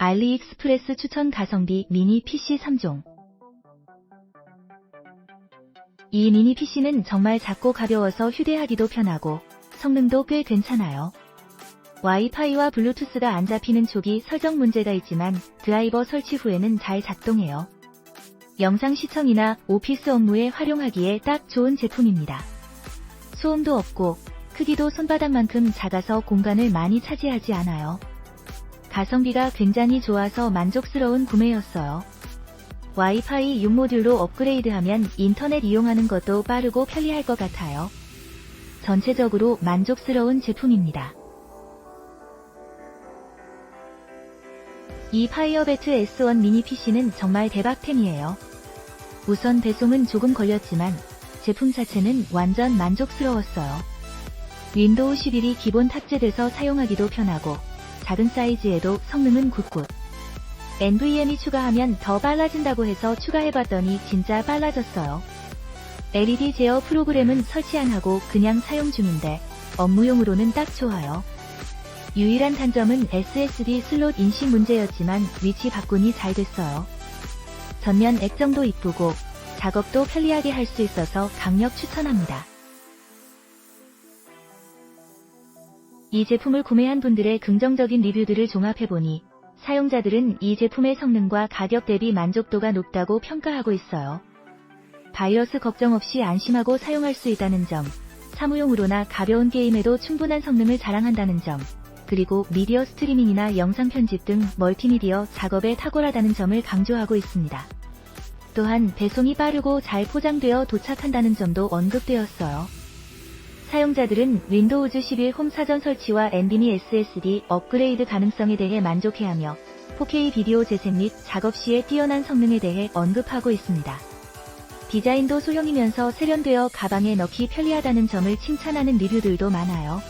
알리익스프레스 추천 가성비 미니 PC 3종. 이 미니 PC는 정말 작고 가벼워서 휴대하기도 편하고 성능도 꽤 괜찮아요. 와이파이와 블루투스가 안 잡히는 쪽이 설정 문제가 있지만 드라이버 설치 후에는 잘 작동해요. 영상 시청이나 오피스 업무에 활용하기에 딱 좋은 제품입니다. 소음도 없고 크기도 손바닥만큼 작아서 공간을 많이 차지하지 않아요. 가성비가 굉장히 좋아서 만족스러운 구매였어요. 와이파이 6 모듈로 업그레이드하면 인터넷 이용하는 것도 빠르고 편리할 것 같아요. 전체적으로 만족스러운 제품입니다. 이 파이어배트 S1 미니 PC는 정말 대박템이에요. 우선 배송은 조금 걸렸지만 제품 자체는 완전 만족스러웠어요. 윈도우 11이 기본 탑재돼서 사용하기도 편하고 작은 사이즈에도 성능은 굿굿. NVMe 추가하면 더 빨라진다고 해서 추가해봤더니 진짜 빨라졌어요. LED 제어 프로그램은 설치 안 하고 그냥 사용 중인데 업무용으로는 딱 좋아요. 유일한 단점은 SSD 슬롯 인식 문제였지만 위치 바꾼이 잘 됐어요. 전면 액정도 이쁘고 작업도 편리하게 할 수 있어서 강력 추천합니다. 이 제품을 구매한 분들의 긍정적인 리뷰들을 종합해보니 사용자들은 이 제품의 성능과 가격 대비 만족도가 높다고 평가하고 있어요. 바이러스 걱정 없이 안심하고 사용할 수 있다는 점, 사무용으로나 가벼운 게임에도 충분한 성능을 자랑한다는 점, 그리고 미디어 스트리밍이나 영상 편집 등 멀티미디어 작업에 탁월하다는 점을 강조하고 있습니다. 또한 배송이 빠르고 잘 포장되어 도착한다는 점도 언급되었어요. 사용자들은 윈도우즈 11 홈 사전 설치와 NVMe SSD 업그레이드 가능성에 대해 만족해하며 4K 비디오 재생 및 작업 시의 뛰어난 성능에 대해 언급하고 있습니다. 디자인도 소형이면서 세련되어 가방에 넣기 편리하다는 점을 칭찬하는 리뷰들도 많아요.